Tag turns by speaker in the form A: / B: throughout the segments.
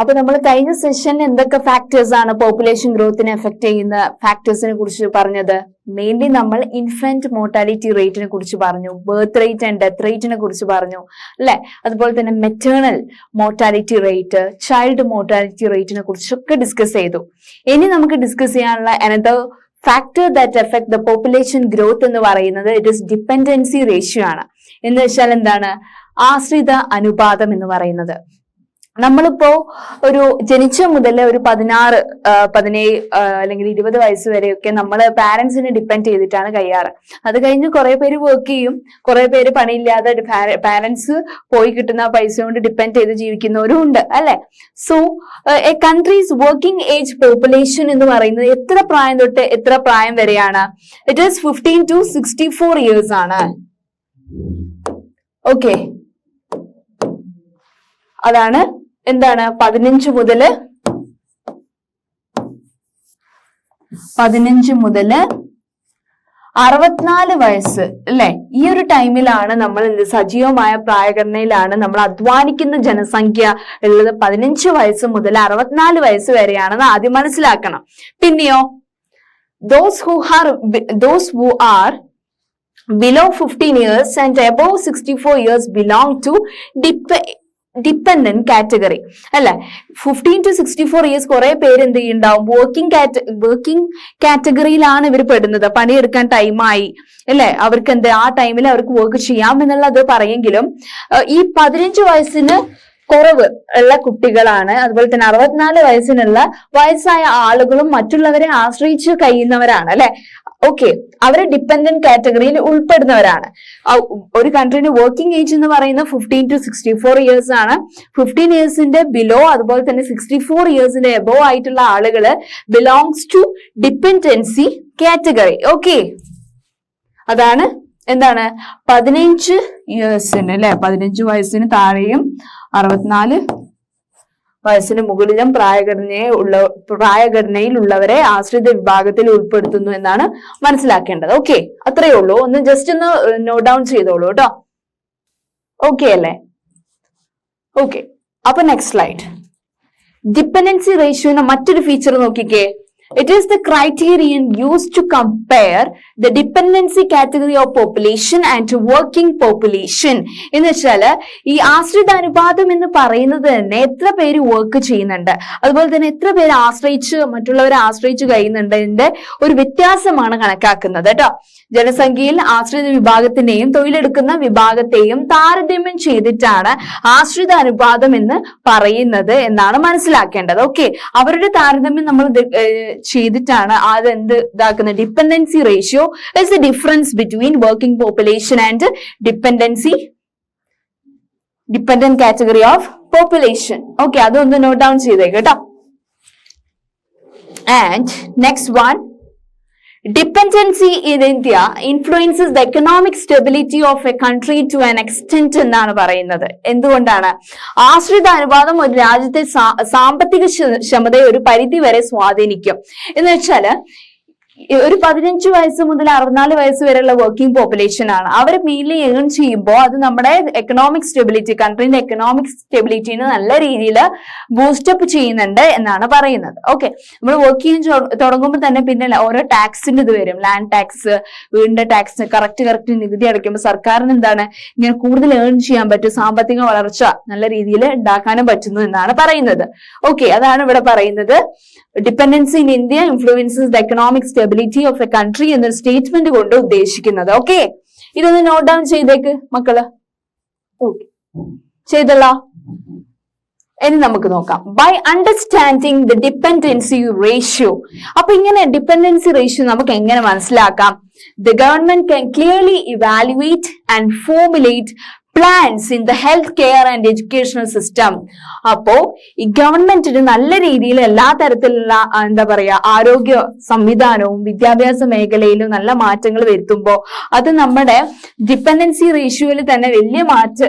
A: അപ്പൊ നമ്മൾ കഴിഞ്ഞ സെഷനിൽ എന്തൊക്കെ ഫാക്ടേഴ്സ് ആണ് പോപ്പുലേഷൻ ഗ്രോത്തിനെ എഫക്ട് ചെയ്യുന്ന ഫാക്ടേഴ്സിനെ കുറിച്ച് പറഞ്ഞത്? മെയിൻലി നമ്മൾ ഇൻഫന്റ് മോർട്ടാലിറ്റി റേറ്റിനെ കുറിച്ച് പറഞ്ഞു ബർത്ത് റേറ്റ് ആൻഡ് ഡെത്ത് റേറ്റിനെ കുറിച്ച് പറഞ്ഞു അല്ലെ? അതുപോലെ തന്നെ maternal mortality rate child mortality റേറ്റിനെ കുറിച്ചൊക്കെ ഡിസ്കസ് ചെയ്തു. ഇനി നമുക്ക് ഡിസ്കസ് ചെയ്യാനുള്ള another factor that effect the population growth എന്ന് പറയുന്നത് ഇറ്റ് ഇസ് ഡിപ്പെൻഡൻസി റേഷ്യോ ആണ്. എന്ന് വെച്ചാൽ എന്താണ്? ആശ്രിത അനുപാതം എന്ന് പറയുന്നത്. നമ്മളിപ്പോ ഒരു ജനിച്ച മുതൽ ഒരു പതിനാറ് പതിനേഴ് അല്ലെങ്കിൽ ഇരുപത് വയസ്സ് വരെയൊക്കെ നമ്മൾ പാരന്റ്സിനെ ഡിപ്പെൻഡ് ചെയ്തിട്ടാണ് കഴിയാറ്. അത് കഴിഞ്ഞ് കുറെ പേര് വർക്ക് ചെയ്യും. കുറെ പേര് പണിയില്ലാതെ പാരന്റ്സ് പോയി കിട്ടുന്ന പൈസ കൊണ്ട് ഡിപ്പെൻഡ് ചെയ്ത് ജീവിക്കുന്നവരും ഉണ്ട് അല്ലെ? So a countries working age population എന്ന് പറയുന്നത് എത്ര പ്രായം തൊട്ട് എത്ര പ്രായം വരെയാണ്? It is fifteen to sixty four years ആണ്. ഓക്കെ അതാണ് എന്താണ്? പതിനഞ്ച് മുതൽ പതിനഞ്ച് മുതൽ അറുപത്തിനാല് വയസ്സ് അല്ലെ? ഈ ഒരു ടൈമിലാണ് നമ്മൾ സജീവമായ പ്രായഘടനയിലാണ് നമ്മൾ അധ്വാനിക്കുന്ന ജനസംഖ്യ ഉള്ളത്. പതിനഞ്ച് വയസ്സ് മുതൽ അറുപത്തിനാല് വയസ്സ് വരെയാണെന്ന് ആദ്യം മനസ്സിലാക്കണം. പിന്നെയോ those who are those who are below 15 years and above 64 years belong to dep- dependent category അല്ലെ? Fifteen to sixty four years കുറെ പേര് എന്ത് ചെയ്യുന്നുണ്ടാവും? വർക്കിംഗ് കാറ്റ വർക്കിംഗ് കാറ്റഗറിയിലാണ് ഇവർ പെടുന്നത്. പണിയെടുക്കാൻ ടൈമായി അല്ലെ? അവർക്ക് എന്ത് ആ ടൈമിൽ അവർക്ക് വർക്ക് ചെയ്യാം എന്നുള്ളത് പറയെങ്കിലും ഈ പതിനഞ്ച് വയസ്സിന് കുറവ് ഉള്ള കുട്ടികളാണ്. അതുപോലെ തന്നെ അറുപത്തിനാല് വയസ്സിനുള്ള വയസ്സായ ആളുകളും മറ്റുള്ളവരെ ആശ്രയിച്ച് കഴിയുന്നവരാണ്. അല്ലെ? ഓക്കെ അവരെ ഡിപ്പെൻഡന്റ് കാറ്റഗറിയിൽ ഉൾപ്പെടുന്നവരാണ്. ഒരു കൺട്രീന് വർക്കിംഗ് ഏജ് എന്ന് പറയുന്നത് fifteen to sixty four years ആണ് ഫിഫ്റ്റീൻ ഇയേഴ്സിന്റെ ബിലോ അതുപോലെ തന്നെ സിക്സ്റ്റി ഫോർ ഇയേഴ്സിന്റെ എബോ ആയിട്ടുള്ള ആളുകൾ belongs to dependency category okay അതാണ് എന്താണ്? പതിനഞ്ച് ഇയേഴ്സിന് അല്ലെ? പതിനഞ്ച് വയസ്സിന് താഴെയും അറുപത്തിനാല് വയസ്സിന് മുകളിലും പ്രായഘടനയെ ഉള്ള പ്രായഘടനയിൽ ഉള്ളവരെ ആശ്രിത വിഭാഗത്തിൽ ഉൾപ്പെടുത്തുന്നു എന്നാണ് മനസ്സിലാക്കേണ്ടത്. ഓക്കെ അത്രയേ ഉള്ളൂ. ഒന്ന് ജസ്റ്റ് ഒന്ന് നോട്ട് ഡൗൺ ചെയ്തോളൂ കേട്ടോ. ഓക്കെ അല്ലേ? ഓക്കെ അപ്പൊ നെക്സ്റ്റ് സ്ലൈഡ് ഡിപ്പെൻഡൻസി റേഷ്യോന്റെ മറ്റൊരു ഫീച്ചർ നോക്കിക്കേ. It is the criterion use to compare the dependency category of population and working population എന്ന് വെച്ചാൽ ഈ ആശ്രിത അനുപാതം എന്ന് പറയുന്നത് തന്നെ എത്ര പേര് വർക്ക് ചെയ്യുന്നുണ്ട്. അതുപോലെ തന്നെ എത്ര പേര് ആശ്രയിച്ച് മറ്റുള്ളവരെ ആശ്രയിച്ച് കഴിയുന്നുണ്ടതിന്റെ ഒരു വ്യത്യാസമാണ് കണക്കാക്കുന്നത് കേട്ടോ. ജനസംഖ്യയിൽ ആശ്രിത വിഭാഗത്തിനെയും തൊഴിലെടുക്കുന്ന വിഭാഗത്തെയും താരതമ്യം ചെയ്തിട്ടാണ് ആശ്രിത അനുപാതം എന്ന് പറയുന്നത് എന്നാണ് മനസ്സിലാക്കേണ്ടത്. ഓക്കെ അവരുടെ താരതമ്യം നമ്മൾ ചെയ്തിട്ടാണ് അത് എന്ത് ഇതാക്കുന്നത്? Dependency ratio is the difference between working population and dependency dependent category of population okay അതൊന്ന് നോട്ട് ഡൗൺ ചെയ്തേക്ക് കേട്ടോ. And next one dependency in India influences the economic stability of a country to an extent എന്നാണ് പറയുന്നത്. എന്തുകൊണ്ടാണ്? ആശ്രിത അനുപാതം ഒരു രാജ്യത്തെ സാമ്പത്തിക ക്ഷ- ക്ഷമതയെ ഒരു പരിധി വരെ സ്വാധീനിക്കും. എന്ന് വെച്ചാൽ ഈ ഒരു പതിനഞ്ച് വയസ്സ് മുതൽ അറുപത്തിനാല് വയസ്സ് വരെയുള്ള വർക്കിംഗ് പോപ്പുലേഷൻ ആണ്. അവർ മെയിൻലി ഏൺ ചെയ്യുമ്പോൾ അത് നമ്മുടെ എക്കണോമിക് സ്റ്റെബിലിറ്റി കൺട്രീന്റെ എക്കണോമിക് സ്റ്റെബിലിറ്റിനെ നല്ല രീതിയിൽ ബൂസ്റ്റപ്പ് ചെയ്യുന്നുണ്ട് എന്നാണ് പറയുന്നത്. ഓക്കെ നമ്മൾ വർക്ക് ചെയ്യാൻ തുടങ്ങുമ്പോൾ തന്നെ പിന്നെ ഓരോ ടാക്സിന്റെ ഇത് വരും. ലാൻഡ് ടാക്സ് വീടിന്റെ ടാക്സ് കറക്റ്റ് കറക്റ്റ് നികുതി അടയ്ക്കുമ്പോൾ സർക്കാരിന് എന്താണ് ഇങ്ങനെ കൂടുതൽ ഏൺ ചെയ്യാൻ പറ്റും സാമ്പത്തിക വളർച്ച നല്ല രീതിയിൽ ഉണ്ടാക്കാനും പറ്റുന്നു എന്നാണ് പറയുന്നത്. ഓക്കെ അതാണ് ഇവിടെ പറയുന്നത്. Dependency in India influences the economic stability of a country എന്നൊരു സ്റ്റേറ്റ്മെന്റ് കൊണ്ട് ഉദ്ദേശിക്കുന്നത്. ഓക്കെ ഇതൊന്ന് നോട്ട് ഡൗൺ ചെയ്തേക്ക് മക്കൾ. ചെയ്തല്ലോ? ഇനി നമുക്ക് നോക്കാം. By understanding the dependency ratio അപ്പൊ ഇങ്ങനെ ഡിപ്പെൻഡൻസി റേഷ്യോ നമുക്ക് എങ്ങനെ മനസ്സിലാക്കാം? The government can clearly evaluate and formulate plans in the health care and educational system അപ്പോ ഈ ഗവൺമെന്റിന് നല്ല രീതിയിൽ എല്ലാ തരത്തിലുള്ള എന്താ പറയാ ആരോഗ്യ സംവിധാനവും വിദ്യാഭ്യാസ മേഖലയിലും നല്ല മാറ്റങ്ങൾ വരുത്തുമ്പോൾ അത് നമ്മുടെ ഡിപ്പെൻഡൻസി റേഷ്യോയിൽ തന്നെ വലിയ മാറ്റ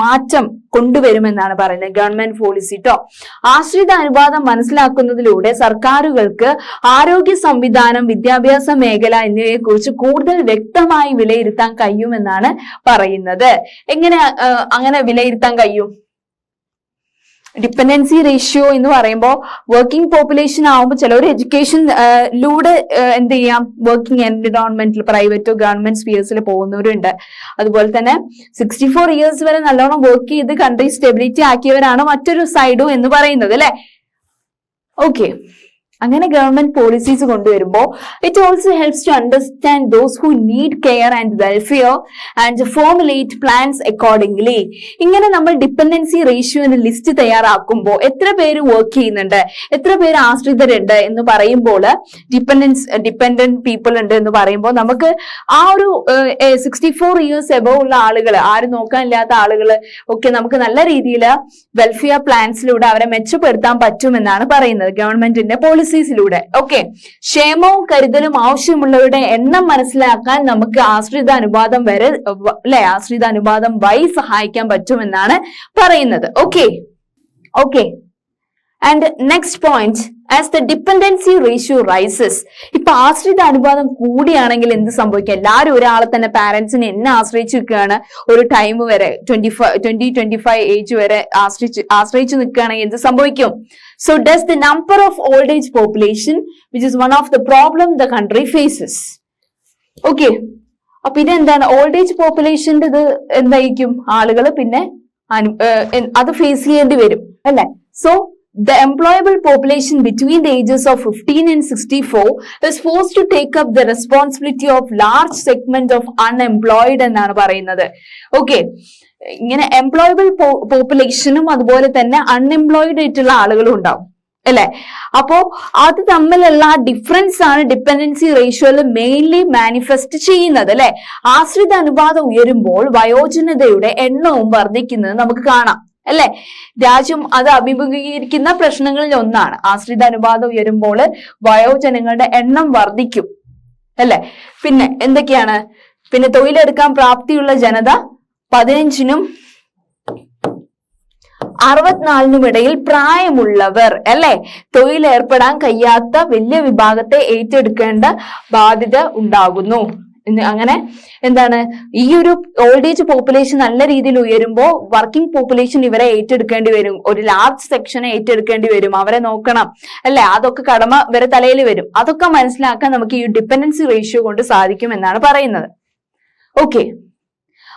A: മാറ്റം കൊണ്ടുവരുമെന്നാണ് പറയുന്നത് ഗവൺമെന്റ് പോളിസി ട്ടോ. ആശ്രിത അനുപാതം മനസ്സിലാക്കുന്നതിലൂടെ സർക്കാരുകൾക്ക് ആരോഗ്യ സംവിധാനം വിദ്യാഭ്യാസ മേഖല എന്നിവയെ കുറിച്ച് കൂടുതൽ വ്യക്തമായി വിലയിരുത്താൻ കഴിയുമെന്നാണ് പറയുന്നത്. എങ്ങനെ ആ, അങ്ങനെ വിലയിരുത്താൻ കഴിയും? ഡിപ്പെൻഡൻസി റേഷ്യോ എന്ന് പറയുമ്പോൾ വർക്കിംഗ് പോപ്പുലേഷൻ ആവുമ്പോൾ ചിലവർ എഡ്യൂക്കേഷനിലൂടെ എന്ത് ചെയ്യാം? വർക്കിംഗ് എൻവിറോൺമെന്റിൽ പ്രൈവറ്റോ ഗവൺമെന്റ് സ്പിയേഴ്സിൽ പോകുന്നവരുണ്ട്. അതുപോലെ തന്നെ സിക്സ്റ്റി ഫോർ ഇയേഴ്സ് വരെ നല്ലോണം വർക്ക് ചെയ്ത് കൺട്രി സ്റ്റെബിലിറ്റി ആക്കിയവരാണ് മറ്റൊരു സൈഡും എന്ന് പറയുന്നത് അല്ലെ? ഓക്കെ അങ്ങനെ ഗവൺമെന്റ് പോളിസീസ് കൊണ്ടുവരുമ്പോൾ it also helps to understand those who need care and welfare and formulate plans accordingly ഇങ്ങനെ നമ്മൾ ഡിപ്പെൻഡൻസി റേഷ്യോന്റെ ലിസ്റ്റ് തയ്യാറാക്കുമ്പോൾ എത്ര പേര് വർക്ക് ചെയ്യുന്നുണ്ട് എത്ര പേര് ആശ്രിതരുണ്ട് എന്ന് പറയുമ്പോൾ ഡിപ്പെൻഡൻസ് ഡിപ്പെൻഡന്റ് പീപ്പിൾ ഉണ്ട് എന്ന് പറയുമ്പോൾ നമുക്ക് ആ ഒരു സിക്സ്റ്റി ഫോർ ഇയേഴ്സ് എബോ ഉള്ള ആളുകൾ ആരും നോക്കാനില്ലാത്ത ആളുകൾ ഒക്കെ നമുക്ക് നല്ല രീതിയിൽ വെൽഫെയർ പ്ലാൻസിലൂടെ അവരെ മെച്ചപ്പെടുത്താൻ പറ്റുമെന്നാണ് പറയുന്നത് ഗവൺമെന്റിന്റെ പോളിസീസിലൂടെ ഓക്കെ ക്ഷേമവും കരുതലും ആവശ്യമുള്ളവരുടെ എണ്ണം മനസ്സിലാക്കാൻ നമുക്ക് ആശ്രിത അനുപാതം വരെ അല്ലെ? ആശ്രിത അനുപാതം വൈ സഹായിക്കാൻ പറ്റുമെന്നാണ് പറയുന്നത്. Okay okay and next point as the dependency ratio rises ഇപ്പൊ ആശ്രിത അനുപാതം കൂടിയാണെങ്കിൽ എന്ത് സംഭവിക്കും? എല്ലാവരും ഒരാളെ തന്നെ പാരന്റ്സിനെ എന്നെ ആശ്രയിച്ചു നിൽക്കുകയാണ്. ഒരു ടൈം വരെ twenty five twenty twenty five age വരെ ആശ്രയിച്ച് ആശ്രയിച്ചു നിൽക്കുകയാണെങ്കിൽ എന്ത് സംഭവിക്കും? So does the number of old age population which is one of the problem the country faces okay അപ്പൊ ഇതെന്താണ് ഓൾഡ് ഏജ് പോപ്പുലേഷന്റെ ഇത് എന്തായിരിക്കും? ആളുകൾ പിന്നെ അത് ഫേസ് ചെയ്യേണ്ടി വരും അല്ലെ? So the employable population between the ages of 15 and 64 is forced to take up the responsibility of large segment of unemployed എന്നാണ് പറയുന്നത്. ഓക്കെ ഇങ്ങനെ എംപ്ലോയബിൾ പോപ്പുലേഷനും അതുപോലെ തന്നെ അൺഎംപ്ലോയിഡ് ആയിട്ടുള്ള ആളുകളും ഉണ്ടാവും. അല്ലെ? അപ്പോ അത് തമ്മിലുള്ള ഡിഫറൻസ് ആണ് ഡിപ്പെൻഡൻസി റേഷ്യോയിൽ മെയിൻലി മാനിഫെസ്റ്റ് ചെയ്യുന്നത് അല്ലെ? ആശ്രിത അനുപാതം ഉയരുമ്പോൾ വയോജനതയുടെ എണ്ണവും വർദ്ധിക്കുന്നത് നമുക്ക് കാണാം. അല്ലെ? രാജ്യം അത് അഭിമുഖീകരിക്കുന്ന പ്രശ്നങ്ങളിൽ ഒന്നാണ്. ആശ്രിത അനുപാതം ഉയരുമ്പോൾ വയോജനങ്ങളുടെ എണ്ണം വർദ്ധിക്കും. അല്ലെ? പിന്നെ എന്തൊക്കെയാണ്? പിന്നെ തൊഴിലെടുക്കാൻ പ്രാപ്തിയുള്ള ജനത പതിനഞ്ചിനും അറുപത്തിനാലിനും ഇടയിൽ പ്രായമുള്ളവർ. അല്ലെ? തൊഴിലേർപ്പെടാൻ കഴിയാത്ത വലിയ വിഭാഗത്തെ ഏറ്റെടുക്കേണ്ട ബാധ്യത ഉണ്ടാകുന്നു. അങ്ങനെ എന്താണ് ഈ ഒരു ഓൾഡ് ഏജ് പോപ്പുലേഷൻ നല്ല രീതിയിൽ ഉയരുമ്പോൾ വർക്കിംഗ് പോപ്പുലേഷൻ ഇവരെ ഏറ്റെടുക്കേണ്ടി വരും. ഒരു ലാർജ് സെക്ഷനെ ഏറ്റെടുക്കേണ്ടി വരും. അവരെ നോക്കണം. അല്ലെ? അതൊക്കെ കടമ ഇവരെ തലയിൽ വരും. അതൊക്കെ മനസ്സിലാക്കാൻ നമുക്ക് ഈ ഡിപ്പെൻഡൻസി റേഷ്യോ കൊണ്ട് സാധിക്കും എന്നാണ് പറയുന്നത്. ഓക്കെ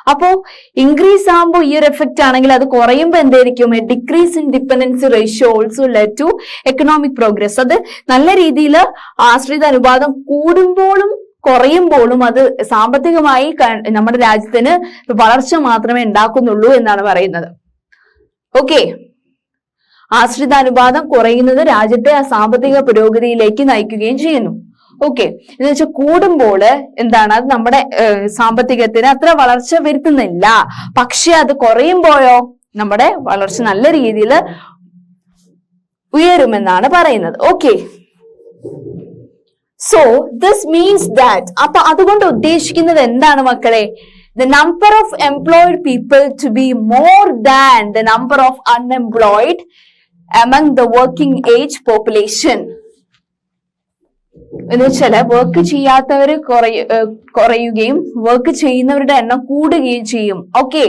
A: അപ്പോ ഇൻക്രീസ് ആകുമ്പോൾ ഈ ഒരു എഫക്റ്റ് ആണെങ്കിൽ അത് കുറയുമ്പോൾ എന്തായിരിക്കും? Decrease in dependency ratio also let to economic progress അത് നല്ല രീതിയിൽ ആശ്രിത അനുപാതം കൂടുമ്പോഴും കുറയുമ്പോഴും അത് സാമ്പത്തികമായി നമ്മുടെ രാജ്യത്തിന് വളർച്ച മാത്രമേ ഉണ്ടാക്കുന്നുള്ളൂ എന്നാണ് പറയുന്നത്. ഓക്കെ ആശ്രിത അനുപാതം കുറയുന്നത് രാജ്യത്തെ ആ സാമ്പത്തിക പുരോഗതിയിലേക്ക് നയിക്കുകയും ചെയ്യുന്നു. ഓക്കെ എന്ന് വെച്ചാൽ കൂടുമ്പോൾ എന്താണ്? അത് നമ്മുടെ സാമ്പത്തികത്തിന് അത്ര വളർച്ച വരുത്തുന്നില്ല. പക്ഷെ അത് കുറയുമ്പോഴോ നമ്മുടെ വളർച്ച നല്ല രീതിയിൽ ഉയരുമെന്നാണ് പറയുന്നത്. Okay so this means that അപ്പൊ അതുകൊണ്ട് ഉദ്ദേശിക്കുന്നത് എന്താണ് മക്കളെ? The number of employed people to be more than the number of unemployed among the working age population. എന്ന് വെച്ചാൽ വർക്ക് ചെയ്യാത്തവര് കുറയ കുറയുകയും വർക്ക് ചെയ്യുന്നവരുടെ എണ്ണം കൂടുകയും ചെയ്യും. ഓക്കെ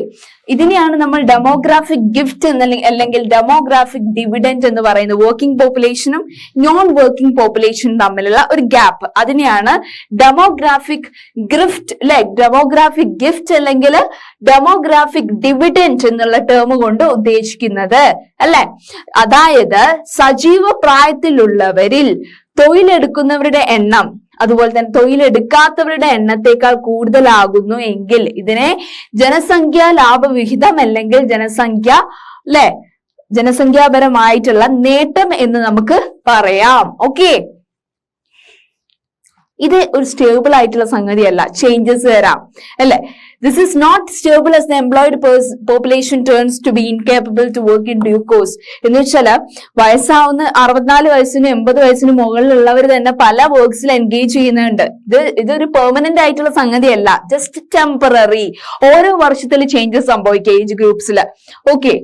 A: ഇതിനെയാണ് നമ്മൾ ഡെമോഗ്രാഫിക് ഗിഫ്റ്റ് എന്ന് അല്ലെങ്കിൽ ഡെമോഗ്രാഫിക് ഡിവിഡൻഡ് എന്ന് പറയുന്നത്. വർക്കിംഗ് പോപ്പുലേഷനും നോൺ വർക്കിംഗ് പോപ്പുലേഷനും തമ്മിലുള്ള ഒരു ഗ്യാപ്പ് അതിനെയാണ് ഡെമോഗ്രാഫിക് ഗിഫ്റ്റ് അല്ലെ ഡെമോഗ്രാഫിക് ഗിഫ്റ്റ് അല്ലെങ്കിൽ ഡെമോഗ്രാഫിക് ഡിവിഡൻഡ് എന്നുള്ള ടേം കൊണ്ട് ഉദ്ദേശിക്കുന്നത്. അല്ലെ? അതായത് സജീവ പ്രായത്തിലുള്ളവരിൽ തൊഴിലെടുക്കുന്നവരുടെ എണ്ണം അതുപോലെ തന്നെ തൊഴിലെടുക്കാത്തവരുടെ എണ്ണത്തേക്കാൾ കൂടുതലാകുന്നു എങ്കിൽ ഇതിനെ ജനസംഖ്യ ലാഭവിഹിതം അല്ലെങ്കിൽ ജനസംഖ്യ അല്ലെ ജനസംഖ്യാപരമായിട്ടുള്ള നേട്ടം എന്ന് നമുക്ക് പറയാം. ഓക്കെ ഇത് ഒരു സ്റ്റേബിൾ ആയിട്ടുള്ള സംഗതിയല്ല. ചേഞ്ചസ് വരാം. അല്ലെ? This is not stable as the employed population turns to be incapable to work in due course. എന്ന് വെച്ചാൽ വയസ്സാവുന്ന അറുപത്തിനാല് വയസ്സിനും എൺപത് വയസ്സിനും മുകളിലുള്ളവർ തന്നെ പല വർക്ക്സിൽ എൻഗേജ് ചെയ്യുന്നുണ്ട്. ഇത് ഇതൊരു പെർമനന്റ് ആയിട്ടുള്ള സംഗതിയല്ല. ജസ്റ്റ് ടെമ്പററി ഓരോ വർഷത്തിൽ ചേഞ്ചസ് സംഭവിക്കുക ഏജ് ഗ്രൂപ്പ്സിൽ ഓക്കെ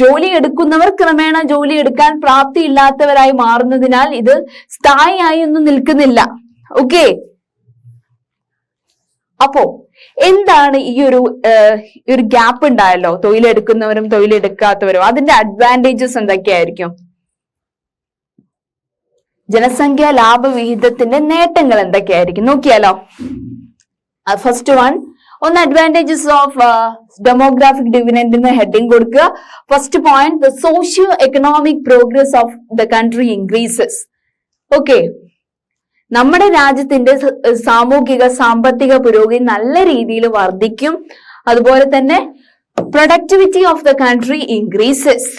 A: ജോലി എടുക്കുന്നവർ ക്രമേണ ജോലി എടുക്കാൻ പ്രാപ്തിയില്ലാത്തവരായി മാറുന്നതിനാൽ ഇത് സ്ഥായിയായി ഒന്നും നിൽക്കുന്നില്ല. ഓക്കെ അപ്പോ എന്താണ് ഈ ഒരു ഒരു ഗ്യാപ്പ് ഉണ്ടായല്ലോ? തൊഴിലെടുക്കുന്നവരും തൊഴിലെടുക്കാത്തവരും. അതിന്റെ അഡ്വാന്റേജസ് എന്തൊക്കെയായിരിക്കും? ജനസംഖ്യാ ലാഭവിഹിതത്തിന്റെ നേട്ടങ്ങൾ എന്തൊക്കെയായിരിക്കും? നോക്കിയാലോ. ഫസ്റ്റ് വൺ ഒന്ന് advantages of demographic dividend heading കൊടുക്കുക. First point the socio economic progress of the country increases okay നമ്മുടെ രാജ്യത്തിന്റെ സാമൂഹിക സാമ്പത്തിക പുരോഗതി നല്ല രീതിയിൽ വർദ്ധിക്കും. അതുപോലെ തന്നെ productivity of the country increases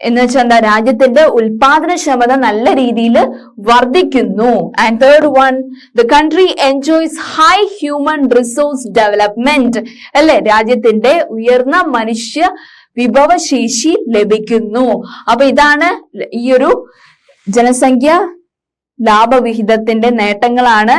A: എന്ന് വെച്ചാൽ എന്താ? രാജ്യത്തിന്റെ ഉൽപാദനക്ഷമത നല്ല രീതിയിൽ വർദ്ധിക്കുന്നു. And third one the country enjoys high human resource development അല്ലെ? രാജ്യത്തിന്റെ ഉയർന്ന മനുഷ്യ വിഭവശേഷി ലഭിക്കുന്നു. അപ്പൊ ഇതാണ് ഈ ഒരു ജനസംഖ്യ ലാഭവിഹിതത്തിന്റെ നേട്ടങ്ങളാണ്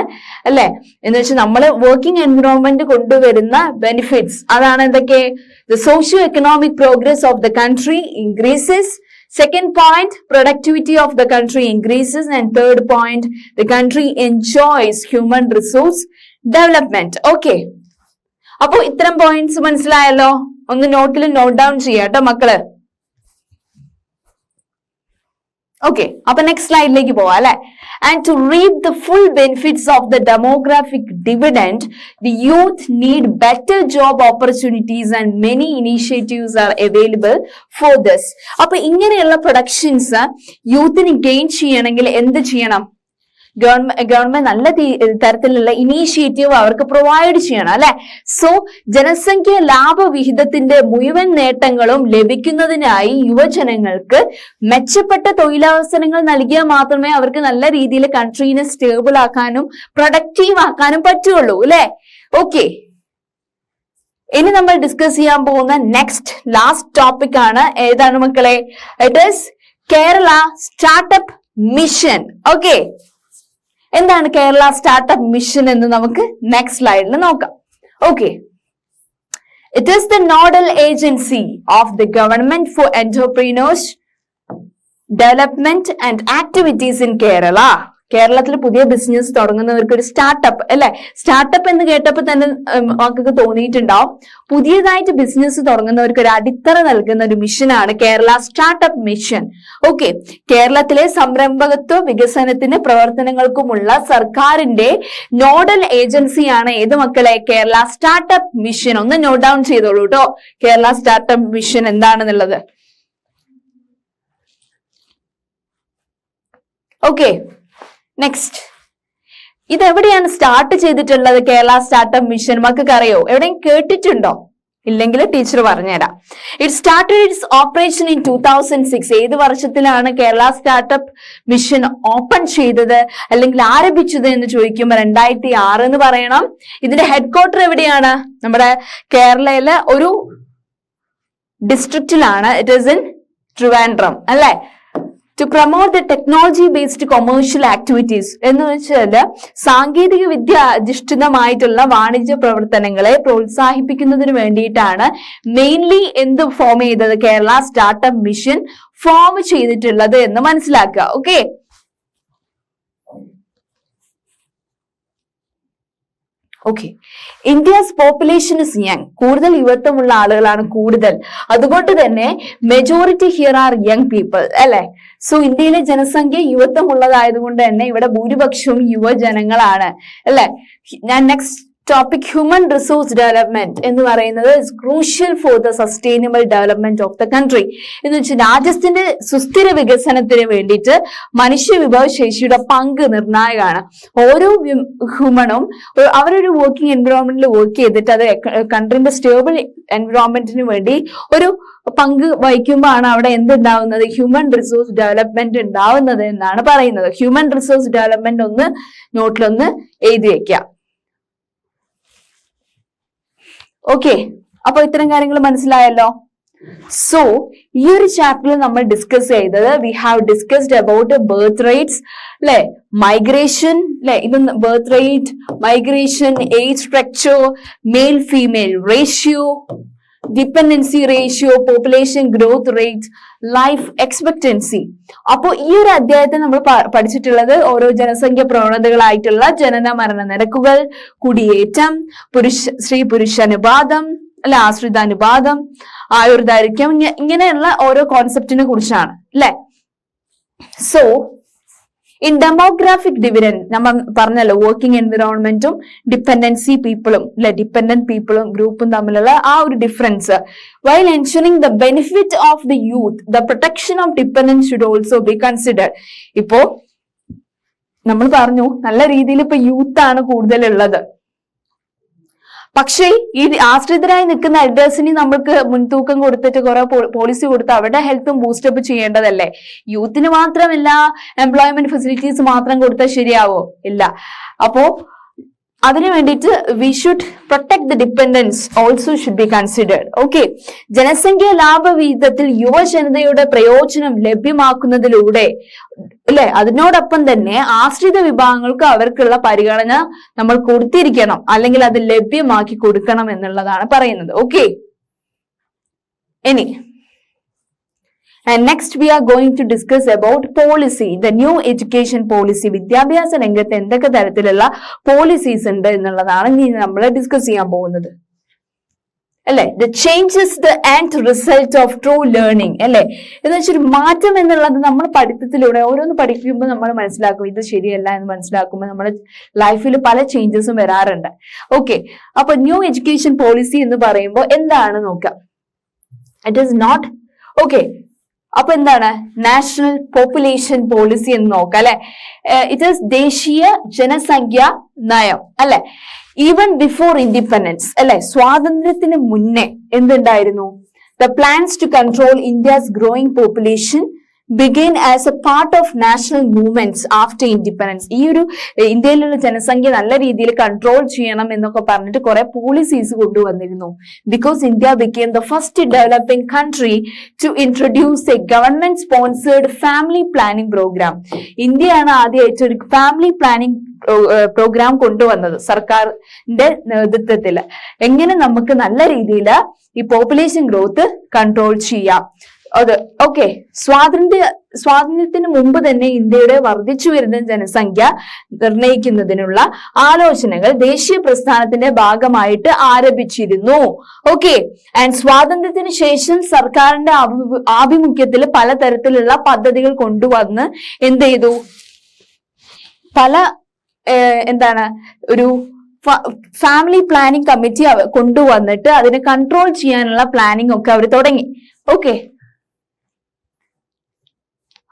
A: അല്ലെ? എന്ന് വെച്ചാൽ നമ്മൾ വർക്കിംഗ് എൻവിറോൺമെന്റ് കൊണ്ടുവരുന്ന ബെനിഫിറ്റ്സ് അതാണ് എന്തൊക്കെ? The socio economic progress of the country increases second point productivity of the country increases and third point the country enjoys human resource development okay അപ്പൊ ഇത്തരം പോയിന്റ്സ് മനസ്സിലായല്ലോ? ഒന്ന് നോട്ടിൽ നോട്ട് ഡൗൺ ചെയ്യാം കേട്ടോ മക്കൾ. ഓക്കെ അപ്പൊ നെക്സ്റ്റ് സ്ലൈഡിലേക്ക് പോവാം അല്ലെ? And to read the full benefits of the demographic dividend the youth need better job opportunities and many initiatives are available for this അപ്പൊ ഇങ്ങനെയുള്ള പ്രൊഡക്ഷൻസ് യൂത്തിന് ഗെയിൻ ചെയ്യണമെങ്കിൽ എന്ത് ചെയ്യണം? ഗവൺമെന്റ് നല്ല തരത്തിലുള്ള ഇനീഷ്യേറ്റീവ് അവർക്ക് പ്രൊവൈഡ് ചെയ്യണം അല്ലെ? സോ ജനസംഖ്യ ലാഭവിഹിതത്തിന്റെ മുഴുവൻ നേട്ടങ്ങളും ലഭിക്കുന്നതിനായി യുവജനങ്ങൾക്ക് മെച്ചപ്പെട്ട തൊഴിലവസരങ്ങൾ നൽകിയാൽ മാത്രമേ അവർക്ക് നല്ല രീതിയിൽ കൺട്രീനെ സ്റ്റേബിൾ ആക്കാനും പ്രൊഡക്റ്റീവ് ആക്കാനും പറ്റുള്ളൂ അല്ലെ? ഓക്കെ ഇനി നമ്മൾ ഡിസ്കസ് ചെയ്യാൻ പോകുന്ന നെക്സ്റ്റ് ലാസ്റ്റ് ടോപ്പിക് ആണ്. ഏതാണ് മക്കളെ? It is Kerala startup mission okay എന്താണ് കേരള സ്റ്റാർട്ടപ്പ് മിഷൻ എന്ന് നമുക്ക് നെക്സ്റ്റ് സ്ലൈഡിൽ നോക്കാം. Okay it is the nodal agency of the government for entrepreneurs development and activities in Kerala കേരളത്തിൽ പുതിയ ബിസിനസ് തുടങ്ങുന്നവർക്ക് ഒരു സ്റ്റാർട്ടപ്പ് അല്ലെ? സ്റ്റാർട്ടപ്പ് എന്ന് കേട്ടപ്പോൾ തന്നെ മക്കൾക്ക് തോന്നിയിട്ടുണ്ടാവും. പുതിയതായിട്ട് ബിസിനസ് തുടങ്ങുന്നവർക്ക് ഒരു അടിത്തറ നൽകുന്ന ഒരു മിഷനാണ് കേരള സ്റ്റാർട്ടപ്പ് മിഷൻ ഓക്കെ കേരളത്തിലെ സംരംഭകത്വ വികസനത്തിന് പ്രവർത്തനങ്ങൾക്കുമുള്ള സർക്കാരിന്റെ നോഡൽ ഏജൻസിയാണ് ഏത് മക്കളെ? കേരള സ്റ്റാർട്ടപ്പ് മിഷൻ ഒന്ന് നോട്ട് ഡൗൺ ചെയ്തോളൂ കേട്ടോ കേരള സ്റ്റാർട്ടപ്പ് മിഷൻ എന്താണെന്നുള്ളത്? ഓക്കെ നെക്സ്റ്റ് ഇത് എവിടെയാണ് സ്റ്റാർട്ട് ചെയ്തിട്ടുള്ളത് കേരള സ്റ്റാർട്ടപ്പ് മിഷൻ മക്കൾക്ക് അറിയോ എവിടെയും കേട്ടിട്ടുണ്ടോ? ഇല്ലെങ്കിൽ ടീച്ചർ പറഞ്ഞുതരാം. It started its operation in two thousand six ഏത് വർഷത്തിലാണ് കേരള സ്റ്റാർട്ടപ്പ് മിഷൻ ഓപ്പൺ ചെയ്തത്? അല്ലെങ്കിൽ ആരംഭിച്ചത് എന്ന് ചോദിക്കുമ്പോൾ രണ്ടായിരത്തി ആറ് എന്ന് പറയണം. ഇതിന്റെ ഹെഡ്ക്വാർട്ടർ എവിടെയാണ്? നമ്മുടെ കേരളയിലെ ഒരു ഡിസ്ട്രിക്റ്റിലാണ് ഇറ്റ് ഇസ് ഇൻ ട്രിവാൻഡ്രം അല്ലെ? To promote the technology based commercial activities എന്ന് വെച്ചാൽ സാങ്കേതിക വിദ്യ അധിഷ്ഠിതമായിട്ടുള്ള വാണിജ്യ പ്രവർത്തനങ്ങളെ പ്രോത്സാഹിപ്പിക്കുന്നതിന് വേണ്ടിയിട്ടാണ് മെയിൻലി എന്ത് ഫോം ചെയ്തത്? കേരള സ്റ്റാർട്ടപ്പ് മിഷൻ ഫോം ചെയ്തിട്ടുള്ളത് എന്ന് മനസ്സിലാക്കുക. Okay okay India's population is young കൂടുതൽ യുവത്വമുള്ള ആളുകളാണ് കൂടുതൽ. അതുകൊണ്ട് തന്നെ majority here are young people അല്ലെ? സോ ഇന്ത്യയിലെ ജനസംഖ്യ യുവത്വമുള്ളതായതുകൊണ്ട് തന്നെ ഇവിടെ ഭൂരിപക്ഷവും യുവജനങ്ങളാണ് അല്ലെ? ഞാൻ next topic human resource development എന്ന് പറയുന്നത് is crucial for the sustainable development of the country എന്ന് വെച്ചാൽ രാജ്യത്തിന്റെ സുസ്ഥിര വികസനത്തിന് വേണ്ടിയിട്ട് മനുഷ്യ വിഭവശേഷിയുടെ പങ്ക് നിർണായകമാണ്. ഓരോ ഹ്യൂമണും അവരൊരു വർക്കിംഗ് എൻവിറോൺമെന്റിൽ വർക്ക് ചെയ്തിട്ട് അത് കൺട്രീന്റെ സ്റ്റേബിൾ എൻവിറോൺമെന്റിന് വേണ്ടി ഒരു പങ്ക് വഹിക്കുമ്പോഴാണ് അവിടെ എന്തുണ്ടാവുന്നത്? ഹ്യൂമൻ റിസോഴ്സ് ഡെവലപ്മെന്റ് ഉണ്ടാവുന്നത് എന്നാണ് പറയുന്നത്. ഹ്യൂമൻ റിസോഴ്സ് ഡെവലപ്മെന്റ് ഒന്ന് നോട്ടിലൊന്ന് എഴുതി വെക്കാം. ഓക്കെ അപ്പൊ ഇത്തരം കാര്യങ്ങൾ മനസ്സിലായല്ലോ? സോ ഈ ഒരു ചാപ്റ്ററിൽ നമ്മൾ ഡിസ്കസ് ചെയ്തത് we have discussed about birth rates അല്ലെ മൈഗ്രേഷൻ അല്ലെ ഇത് birth rate migration age structure male female ratio dependency ratio population growth rate life expectancy അപ്പോൾ ഈ ഒരു അധ്യായത്തിൽ നമ്മൾ പഠിച്ചിട്ടുള്ളത് ഓരോ ജനസംഖ്യ പ്രവണതകളായിട്ടുള്ള ജനന മരണ നിരക്കുകൾ കുടിയേറ്റം പുരുഷ സ്ത്രീ പുരുഷ അനുപാതം അല്ലെ ആശ്രിത അനുപാതം ആയുർദൈർഘ്യം ഇങ്ങ- ഇങ്ങനെയുള്ള ഓരോ കോൺസെപ്റ്റിനെ കുറിച്ചാണ് അല്ലെ? സോ ഇൻ ഡെമോഗ്രാഫിക് ഡിവിഡൻ നമ്മൾ പറഞ്ഞല്ലോ വർക്കിംഗ് എൻവിറോൺമെന്റും ഡിപ്പെൻഡൻസി പീപ്പിളും അല്ലെ ഡിപ്പെൻഡന്റ് പീപ്പിളും ഗ്രൂപ്പും തമ്മിലുള്ള ആ ഒരു difference while ensuring the benefit of the youth the protection of dependence should also be considered ഇപ്പോ നമ്മൾ പറഞ്ഞു നല്ല രീതിയിൽ ഇപ്പൊ യൂത്ത് ആണ് കൂടുതലുള്ളത്. പക്ഷേ ഈ ആശ്രിതരായി നിൽക്കുന്ന എൽഡേഴ്സിന് നമ്മൾക്ക് മുൻതൂക്കം കൊടുത്തിട്ട് കുറെ പോളിസി കൊടുത്ത് അവരുടെ ഹെൽത്തും ബൂസ്റ്റപ്പ് ചെയ്യേണ്ടതല്ലേ? യൂത്തിന് മാത്രമല്ല എംപ്ലോയ്മെന്റ് ഫെസിലിറ്റീസ് മാത്രം കൊടുത്താൽ ശരിയാവോ? ഇല്ല. അപ്പോ അതിനു വേണ്ടിയിട്ട് we should protect the dependence also should be considered okay ജനസംഖ്യ ലാഭവിഹിതത്തിൽ യുവജനതയുടെ പ്രയോജനം ലഭ്യമാക്കുന്നതിലൂടെ അല്ലെ? അതിനോടൊപ്പം തന്നെ ആശ്രിത വിഭാഗങ്ങൾക്ക് അവർക്കുള്ള പരിഗണന നമ്മൾ കൊടുത്തിരിക്കണം. അല്ലെങ്കിൽ അത് ലഭ്യമാക്കി കൊടുക്കണം എന്നുള്ളതാണ് പറയുന്നത്. ഓക്കെ ഇനി And next we are going to discuss about policy, the new education policy. വിദ്യാഭ്യാസ രംഗത്ത് എന്തൊക്കെ തരത്തിലുള്ള പോളിസീസ് ഉണ്ട് എന്നുള്ളതാണ് ഇനി നമ്മൾ ഡിസ്കസ് ചെയ്യാൻ പോകുന്നത്. അല്ലെ? The changes the and result of true learning അല്ലെ? എന്ന് വെച്ചാൽ ഒരു മാറ്റം എന്നുള്ളത് നമ്മൾ പഠിത്തത്തിലൂടെ ഓരോന്ന് പഠിക്കുമ്പോൾ നമ്മൾ മനസ്സിലാക്കും ഇത് ശരിയല്ല എന്ന് മനസ്സിലാക്കുമ്പോൾ നമ്മുടെ ലൈഫിൽ പല ചേഞ്ചസും വരാറുണ്ട്. ഓക്കെ അപ്പൊ ന്യൂ എഡ്യൂക്കേഷൻ പോളിസി എന്ന് പറയുമ്പോൾ എന്താണ് നോക്കാം? ഇറ്റ് ഈസ് നോട്ട് ഓക്കെ അപ്പൊ എന്താണ്? നാഷണൽ പോപ്പുലേഷൻ പോളിസി എന്ന് നോക്കാം അല്ലെ? ഇറ്റ് ഈസ് ദേശീയ ജനസംഖ്യ നയം അല്ലെ? ഈവൻ ബിഫോർ ഇൻഡിപെൻഡൻസ് അല്ലെ? സ്വാതന്ത്ര്യത്തിന് മുന്നേ എന്തുണ്ടായിരുന്നു? The plans to control India's growing population began as a part of national movements after independence ഈ ഒരു ഇന്ത്യയിലുള്ള ജനസംഖ്യ നല്ല രീതിയിൽ കൺട്രോൾ ചെയ്യണം എന്നൊക്കെ പറഞ്ഞിട്ട് കുറെ policies കൊണ്ടുവന്നിരുന്നു. Because India became the first developing country to introduce a government sponsored family planning program ഇന്ത്യയാണ് ആദ്യമായിട്ട് ഒരു ഫാമിലി പ്ലാനിംഗ് പ്രോഗ്രാം കൊണ്ടുവന്നത് സർക്കാരിന്റെ നേതൃത്വത്തിൽ എങ്ങനെ നമുക്ക് നല്ല രീതിയിൽ ഈ പോപ്പുലേഷൻ ഗ്രോത്ത് കൺട്രോൾ ചെയ്യാം? അത് ഓക്കെ സ്വാതന്ത്ര്യ സ്വാതന്ത്ര്യത്തിന് മുമ്പ് തന്നെ ഇന്ത്യയുടെ വർദ്ധിച്ചു വരുന്ന ജനസംഖ്യ നിർണയിക്കുന്നതിനുള്ള ആലോചനകൾ ദേശീയ പ്രസ്ഥാനത്തിന്റെ ഭാഗമായിട്ട് ആരംഭിച്ചിരുന്നു. ഓക്കെ ആൻഡ് സ്വാതന്ത്ര്യത്തിന് ശേഷം സർക്കാരിന്റെ ആഭി- ആഭിമുഖ്യത്തിൽ പലതരത്തിലുള്ള പദ്ധതികൾ കൊണ്ടുവന്ന് എന്ത് ചെയ്തു? പല എന്താണ് ഒരു ഫാമിലി പ്ലാനിങ് കമ്മിറ്റി കൊണ്ടുവന്നിട്ട് അതിനെ കൺട്രോൾ ചെയ്യാനുള്ള പ്ലാനിംഗ് ഒക്കെ അവർ തുടങ്ങി. ഓക്കെ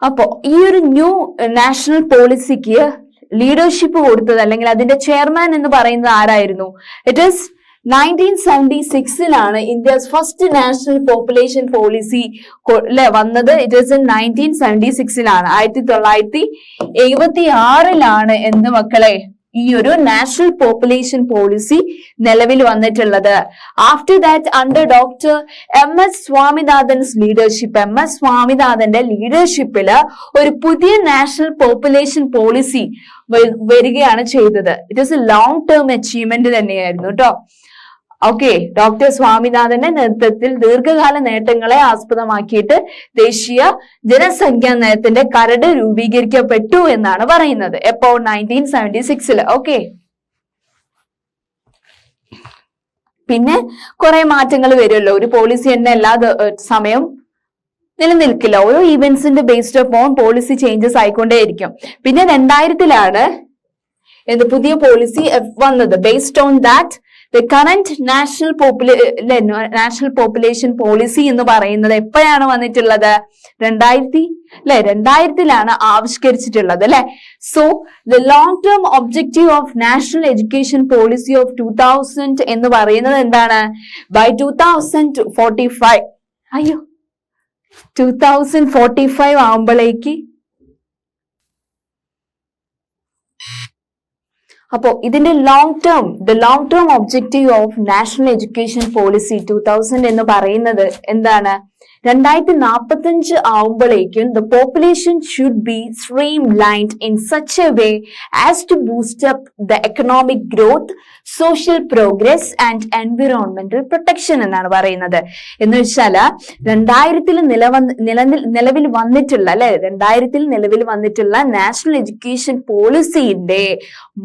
A: അപ്പോ ഈ ഒരു ന്യൂ നാഷണൽ പോളിസിക്ക് ലീഡർഷിപ്പ് കൊടുത്തത് അല്ലെങ്കിൽ അതിന്റെ ചെയർമാൻ എന്ന് പറയുന്നത് ആരായിരുന്നു? It is nineteen seventy സിക്സിലാണ് India's first national population policy വന്നത്. It is in nineteen seventy സിക്സിലാണ് ആയിരത്തി തൊള്ളായിരത്തി എഴുപത്തി ആറിലാണ് എന്ത് മക്കളെ? ഈ ഒരു നാഷണൽ പോപ്പുലേഷൻ പോളിസി നിലവിൽ വന്നിട്ടുള്ളത്. After that under doctor M S Swaminathan's leadership M S സ്വാമിനാഥന്റെ ലീഡർഷിപ്പിൽ ഒരു പുതിയ നാഷണൽ പോപ്പുലേഷൻ പോളിസി വരികയാണ് ചെയ്തത്. It is a long term achievement തന്നെയായിരുന്നു കേട്ടോ ഓക്കെ ഡോക്ടർ സ്വാമിനാഥന്റെ നേതൃത്വത്തിൽ ദീർഘകാല നേട്ടങ്ങളെ ആസ്പദമാക്കിയിട്ട് ദേശീയ ജനസംഖ്യാ നയത്തിന്റെ കരട് രൂപീകരിക്കപ്പെട്ടു എന്നാണ് പറയുന്നത്. എപ്പോ നയന്റീൻ സെവന്റി സിക്സിൽ ഓക്കെ പിന്നെ കുറെ മാറ്റങ്ങൾ വരുമല്ലോ. ഒരു പോളിസി തന്നെ എല്ലാ സമയം നിലനിൽക്കില്ല. ഓരോ ഇവന്റ്സിന്റെ ബേസ്ഡ് ഓൺ പോളിസി ചേഞ്ചസ് ആയിക്കൊണ്ടേയിരിക്കും. പിന്നെ രണ്ടായിരത്തിലാണ് എന്ത് പുതിയ പോളിസി വന്നത്. Based on that the current national popula national population policy എന്ന് പറയുന്നത് എപ്പോഴാണ് വന്നിട്ടുള്ളത്? രണ്ടായിരത്തി അല്ലെ രണ്ടായിരത്തിലാണ് ആവിഷ്കരിച്ചിട്ടുള്ളത് അല്ലെ so the long term objective of national education policy of two thousand എന്ന് പറയുന്നത് എന്താണ്? By two thousand forty five അയ്യോ. ടൂ തൗസൻഡ് ഫോർട്ടി ഫൈവ് ആവുമ്പോഴേക്ക് അപ്പോ ഇതിന്റെ long term the long term objective of national education policy two thousand എന്ന് പറയുന്നത് എന്താണ്? രണ്ടായിരത്തി നാൽപ്പത്തഞ്ച് ആവുമ്പോഴേക്കും the population should be streamlined in such a way as to boost up the economic growth social progress and environmental protection എന്നാണ് പറയുന്നത്. എന്ന് വെച്ചാൽ രണ്ടായിരത്തിൽ നിലവന്ന് നിലവിൽ വന്നിട്ടുള്ള അല്ലെ? രണ്ടായിരത്തിൽ നിലവിൽ വന്നിട്ടുള്ള നാഷണൽ എഡ്യൂക്കേഷൻ പോളിസിയുടെ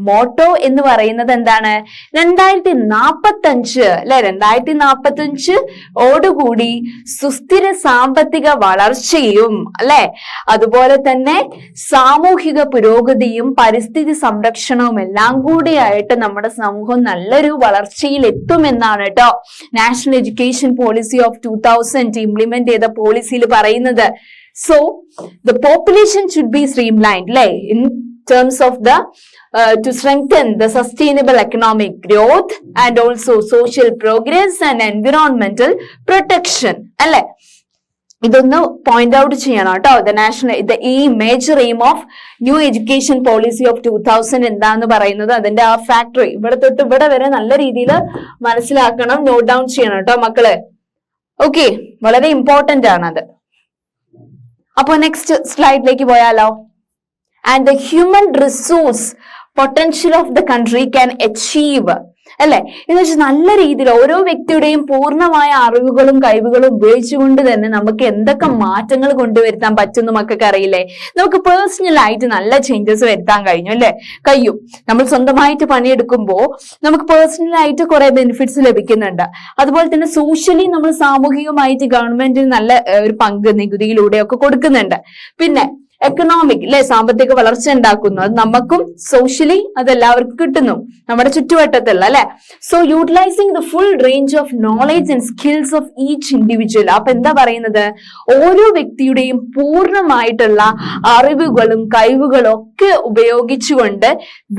A: മോട്ടോ എന്ന് പറയുന്നത് എന്താണ്? രണ്ടായിരത്തി നാപ്പത്തി അഞ്ച് അല്ലെ? രണ്ടായിരത്തി നാപ്പത്തി അഞ്ച് ഓടുകൂടി സുസ്ഥിര സാമ്പത്തിക വളർച്ചയും അല്ലെ? അതുപോലെ തന്നെ സാമൂഹിക പുരോഗതിയും പരിസ്ഥിതി സംരക്ഷണവും എല്ലാം കൂടിയായിട്ട് നമ്മുടെ സമൂഹം നല്ലൊരു വളർച്ചയിൽ എത്തുമെന്നാണ് കേട്ടോ national education policy of two thousand implement ചെയ്ത പോളിസിയിൽ പറയുന്നത്. So the population should be streamline അല്ലെ? In terms of the uh, to strengthen the sustainable economic growth and also social progress and environmental protection അല്ലെ? ഇതൊന്ന് point out ചെയ്യണം കേട്ടോ. The national the ഈ major aim of new education policy of two thousand എന്താന്ന് പറയുന്നത് അതിന്റെ ആ factory ഇവിടെ തൊട്ട് ഇവിടെ വരെ നല്ല രീതിയിൽ മനസ്സിലാക്കണം നോട്ട് ഡൗൺ ചെയ്യണം കേട്ടോ മക്കൾ. ഓക്കെ വളരെ ഇമ്പോർട്ടന്റ് ആണ് അത് അപ്പോൾ നെക്സ്റ്റ് സ്ലൈഡിലേക്ക് പോയാലോ? And the human resource potential of the country can achieve അല്ലെ? എന്ന് വെച്ചാൽ നല്ല രീതിയിൽ ഓരോ വ്യക്തിയുടെയും പൂർണമായ അറിവുകളും കഴിവുകളും ഉപയോഗിച്ചുകൊണ്ട് തന്നെ നമുക്ക് എന്തൊക്കെ മാറ്റങ്ങൾ കൊണ്ടുവരുത്താൻ പറ്റുമെന്ന് മക്കൾക്ക് അറിയില്ലേ? നമുക്ക് പേഴ്സണലായിട്ട് നല്ല ചേഞ്ചസ് വരുത്താൻ കഴിഞ്ഞു അല്ലെ? കഴിയും. നമ്മൾ സ്വന്തമായിട്ട് പണിയെടുക്കുമ്പോൾ നമുക്ക് പേഴ്സണലായിട്ട് കുറെ ബെനിഫിറ്റ്സ് ലഭിക്കുന്നുണ്ട്. അതുപോലെ തന്നെ സോഷ്യലി നമ്മൾ സാമൂഹികമായിട്ട് ഗവൺമെന്റിന് നല്ല ഒരു പങ്ക് നികുതിയിലൂടെ ഒക്കെ കൊടുക്കുന്നുണ്ട്. പിന്നെ എക്കണോമിക് അല്ലെ സാമ്പത്തിക വളർച്ച ഉണ്ടാക്കുന്നു. അത് നമുക്കും സോഷ്യലി അത് എല്ലാവർക്കും കിട്ടുന്നു. നമ്മുടെ ചുറ്റുവട്ടത്തുള്ള അല്ലെ? So utilising the full range of knowledge and skills of each individual അപ്പൊ എന്താ പറയുന്നത്? ഓരോ വ്യക്തിയുടെയും പൂർണമായിട്ടുള്ള അറിവുകളും കഴിവുകളും ഒക്കെ ഉപയോഗിച്ചുകൊണ്ട്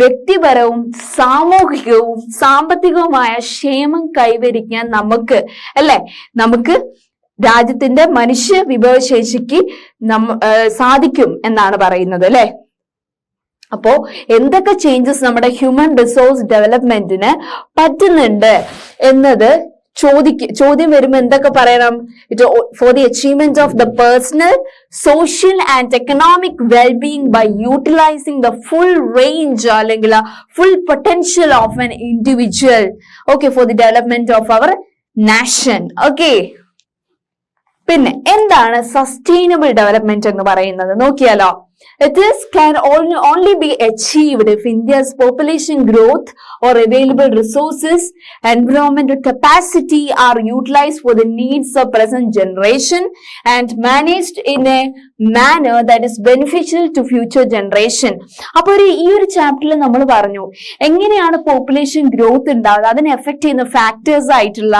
A: വ്യക്തിപരവും സാമൂഹികവും സാമ്പത്തികവുമായ ക്ഷേമം കൈവരിക്കാൻ നമുക്ക് അല്ലെ? നമുക്ക് രാജ്യത്തിന്റെ മനുഷ്യ വിഭവശേഷിക്ക് നമ്മ സാധിക്കും എന്നാണ് പറയുന്നത് അല്ലെ? അപ്പോ എന്തൊക്കെ ചേഞ്ചസ് നമ്മുടെ ഹ്യൂമൻ റിസോഴ്സ് ഡെവലപ്മെന്റിന് പറ്റുന്നുണ്ട് എന്നത് ചോദിക്ക ചോദ്യം വരുമ്പോൾ എന്തൊക്കെ പറയണം? It for the achievement of the personal social and economic wellbeing by utilising the full range അല്ലെങ്കിൽ full potential of an individual okay for the development of our nation okay പിന്നെ എന്താണ് സസ്റ്റൈനബിൾ ഡെവലപ്മെന്റ് എന്ന് പറയുന്നത്? നോക്കിയാലോ? It is can only be achieved if India's population growth or available resources environmental capacity are utilised for the needs of present generation and managed in a manner that is beneficial to future generation അപ്പൊ ഒരു ഈ ഒരു ചാപ്റ്ററിൽ നമ്മൾ പറഞ്ഞു എങ്ങനെയാണ് population growth ഉണ്ടാവുന്നത്? അതിനെ എഫക്ട് ചെയ്യുന്ന ഫാക്ടേഴ്സ് ആയിട്ടുള്ള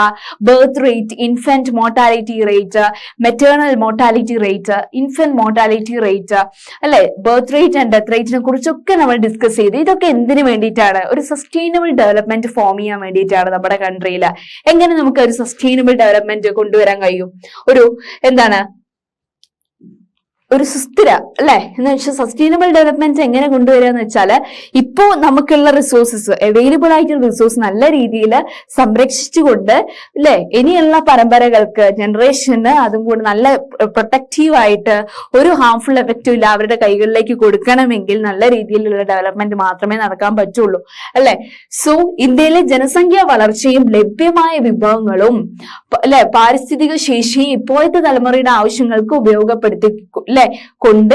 A: birth rate infant mortality rate maternal mortality rate infant mortality rate അല്ലെ? ബർത്ത് റേറ്റ് ആൻഡ് ഡെത്ത് റേറ്റിനെ കുറിച്ചൊക്കെ നമ്മൾ ഡിസ്കസ് ചെയ്തു. ഇതൊക്കെ എന്തിനു വേണ്ടിയിട്ടാണ്? ഒരു സസ്റ്റൈനബിൾ ഡെവലപ്മെന്റ് ഫോം ചെയ്യാൻ വേണ്ടിയിട്ടാണ് നമ്മുടെ കൺട്രിയിൽ എങ്ങനെ നമുക്ക് ഒരു സസ്റ്റൈനബിൾ ഡെവലപ്മെന്റ് കൊണ്ടുവരാൻ കഴിയും? ഒരു എന്താണ് ഒരു സുസ്ഥിര അല്ലെ? എന്ന് വെച്ചാൽ സസ്റ്റൈനബിൾ ഡെവലപ്മെന്റ് എങ്ങനെ കൊണ്ടുവരിക എന്ന് വെച്ചാൽ ഇപ്പോ നമുക്കുള്ള റിസോഴ്സസ് അവൈലബിൾ ആയിട്ടുള്ള റിസോഴ്സ് നല്ല രീതിയിൽ സംരക്ഷിച്ചുകൊണ്ട് അല്ലെ? ഇനിയുള്ള പരമ്പരകൾക്ക് ജനറേഷന് അതും കൂടി നല്ല പ്രൊട്ടക്റ്റീവായിട്ട് ഒരു ഹാംഫുൾ എഫക്റ്റും ഇല്ല അവരുടെ കൈകളിലേക്ക് കൊടുക്കണമെങ്കിൽ നല്ല രീതിയിലുള്ള ഡെവലപ്മെന്റ് മാത്രമേ നടക്കാൻ പറ്റുള്ളൂ അല്ലെ? സോ ഇന്ത്യയിലെ ജനസംഖ്യ വളർച്ചയും ലഭ്യമായ വിഭവങ്ങളും അല്ലെ? പാരിസ്ഥിതിക ശേഷിയും ഇപ്പോഴത്തെ തലമുറയുടെ ആവശ്യങ്ങൾക്ക് ഉപയോഗപ്പെടുത്തി അല്ലെ? കൊണ്ട്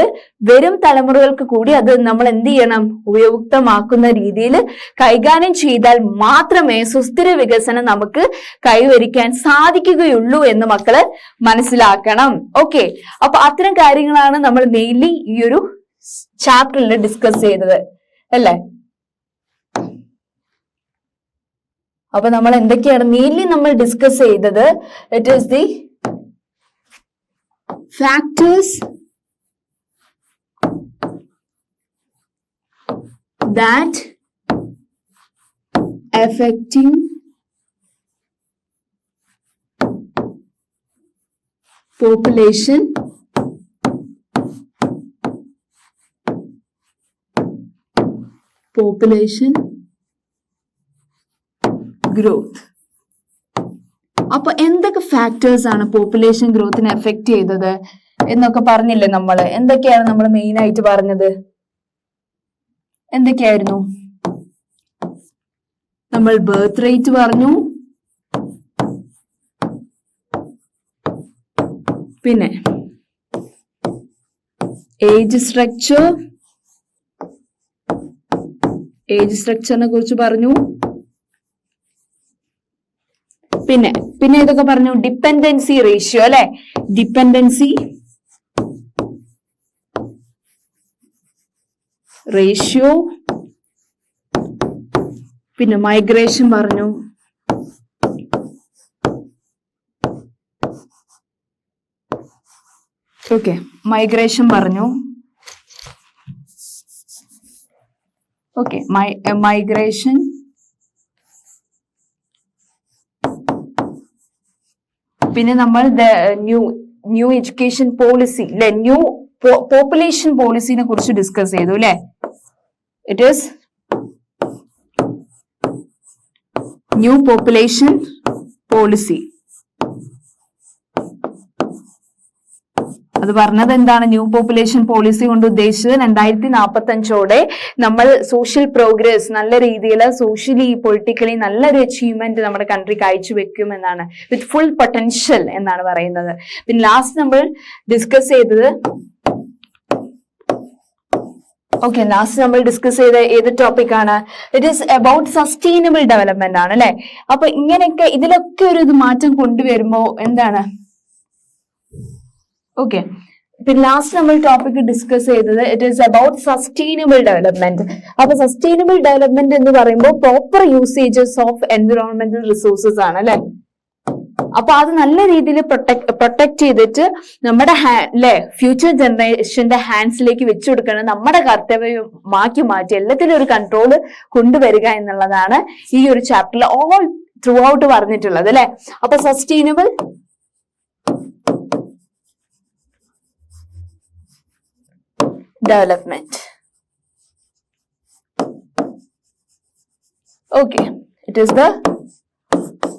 A: വരും തലമുറകൾക്ക് കൂടി അത് നമ്മൾ എന്ത് ചെയ്യണം? ഉപയുക്തമാക്കുന്ന രീതിയിൽ കൈകാര്യം ചെയ്താൽ മാത്രമേ സുസ്ഥിര വികസനം നമുക്ക് കൈവരിക്കാൻ സാധിക്കുകയുള്ളൂ എന്ന് മക്കൾ മനസ്സിലാക്കണം. ഓക്കെ അപ്പൊ അത്തരം കാര്യങ്ങളാണ് നമ്മൾ മെയിൻലി ഈ ഒരു ചാപ്റ്ററിൽ ഡിസ്കസ് ചെയ്തത്. അല്ലേ? അപ്പൊ നമ്മൾ എന്തൊക്കെയാണ് മെയിൻലി നമ്മൾ ഡിസ്കസ് ചെയ്തത്? It is the factors that affecting population population growth. അപ്പൊ എന്തൊക്കെ ഫാക്ടേഴ്സ് ആണ് പോപ്പുലേഷൻ ഗ്രോത്തിനെ എഫക്ട് ചെയ്തത് എന്നൊക്കെ പറഞ്ഞില്ലേ നമ്മൾ? എന്തൊക്കെയാണ് നമ്മൾ മെയിൻ ആയിട്ട് പറഞ്ഞത്? എന്തൊക്കെയായിരുന്നു? നമ്മൾ ബർത്ത് റേറ്റ് പറഞ്ഞു. പിന്നെ ഏജ് സ്ട്രക്ചർ ഏജ് സ്ട്രക്ചറിനെ കുറിച്ച് പറഞ്ഞു. പിന്നെ പിന്നെ ഇതൊക്കെ പറഞ്ഞു? ഡിപ്പെൻഡൻസി റേഷ്യോ അല്ലെ? ഡിപ്പെൻഡൻസി റേഷ്യോ പിന്നെ മൈഗ്രേഷൻ പറഞ്ഞു. ഓക്കെ മൈഗ്രേഷൻ പറഞ്ഞു. ഓക്കെ മൈഗ്രേഷൻ പിന്നെ നമ്മൾ ന്യൂ ന്യൂ എഡ്യൂക്കേഷൻ പോളിസി അല്ലെ ന്യൂ പോപ്പുലേഷൻ പോളിസിനെ കുറിച്ച് ഡിസ്കസ് ചെയ്തു അല്ലെ it is new population policy. അത് പറഞ്ഞത് എന്താണ്? ന്യൂ പോപ്പുലേഷൻ പോളിസി കൊണ്ട് ഉദ്ദേശിച്ചത് രണ്ടായിരത്തി നാൽപ്പത്തി അഞ്ചോടെ നമ്മൾ സോഷ്യൽ പ്രോഗ്രസ് നല്ല രീതിയിൽ സോഷ്യലി പൊളിറ്റിക്കലി നല്ലൊരു അച്ചീവ്മെന്റ് നമ്മുടെ കൺട്രി കാഴ്ചവെക്കും എന്നാണ്. വിത്ത് ഫുൾ പൊട്ടൻഷ്യൽ എന്നാണ് പറയുന്നത്. പിന്നെ ലാസ്റ്റ് നമ്മൾ ഡിസ്കസ് ചെയ്തത് ഓക്കെ ലാസ്റ്റ് നമ്മൾ ഡിസ്കസ് ചെയ്ത ഏത് ടോപ്പിക് ആണ്? It is about sustainable development ആണ് അല്ലെ? അപ്പൊ ഇങ്ങനെയൊക്കെ ഇതിലൊക്കെ ഒരു ഇത് മാറ്റം കൊണ്ടുവരുമ്പോ എന്താണ്? ഓക്കെ പിന്നെ ലാസ്റ്റ് നമ്മൾ ടോപ്പിക് ഡിസ്കസ് ചെയ്തത് it is about sustainable development അപ്പൊ സസ്റ്റൈനബിൾ ഡെവലപ്മെന്റ് എന്ന് പറയുമ്പോൾ proper usages of environmental resources ആണ് അല്ലെ? അപ്പൊ അത് നല്ല രീതിയിൽ പ്രൊട്ടക്ട് പ്രൊട്ടക്ട് ചെയ്തിട്ട് നമ്മുടെ അല്ലെ ഫ്യൂച്ചർ ജനറേഷന്റെ ഹാൻഡ്സിലേക്ക് വെച്ചു കൊടുക്കണം. നമ്മുടെ കർത്തവ്യമാക്കി മാറ്റി എല്ലാത്തിലും ഒരു കൺട്രോൾ കൊണ്ടുവരിക എന്നുള്ളതാണ് ഈ ഒരു ചാപ്റ്ററിൽ ഓൾ ത്രൂ ഔട്ട് പറഞ്ഞിട്ടുള്ളത് അല്ലെ അപ്പൊ sustainable development okay it is the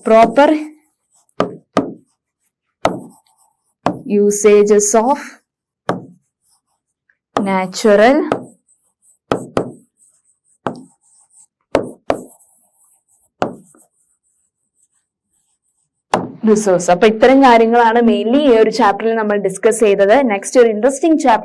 A: proper usages of natural resource അപ്പൊ ഇത്തരം കാര്യങ്ങളാണ് മെയിൻലി ഈ ഒരു ചാപ്റ്ററിൽ നമ്മൾ ഡിസ്കസ് ചെയ്തത്. നെക്സ്റ്റ് ഒരു ഇൻട്രസ്റ്റിംഗ് ചാപ്റ്റർ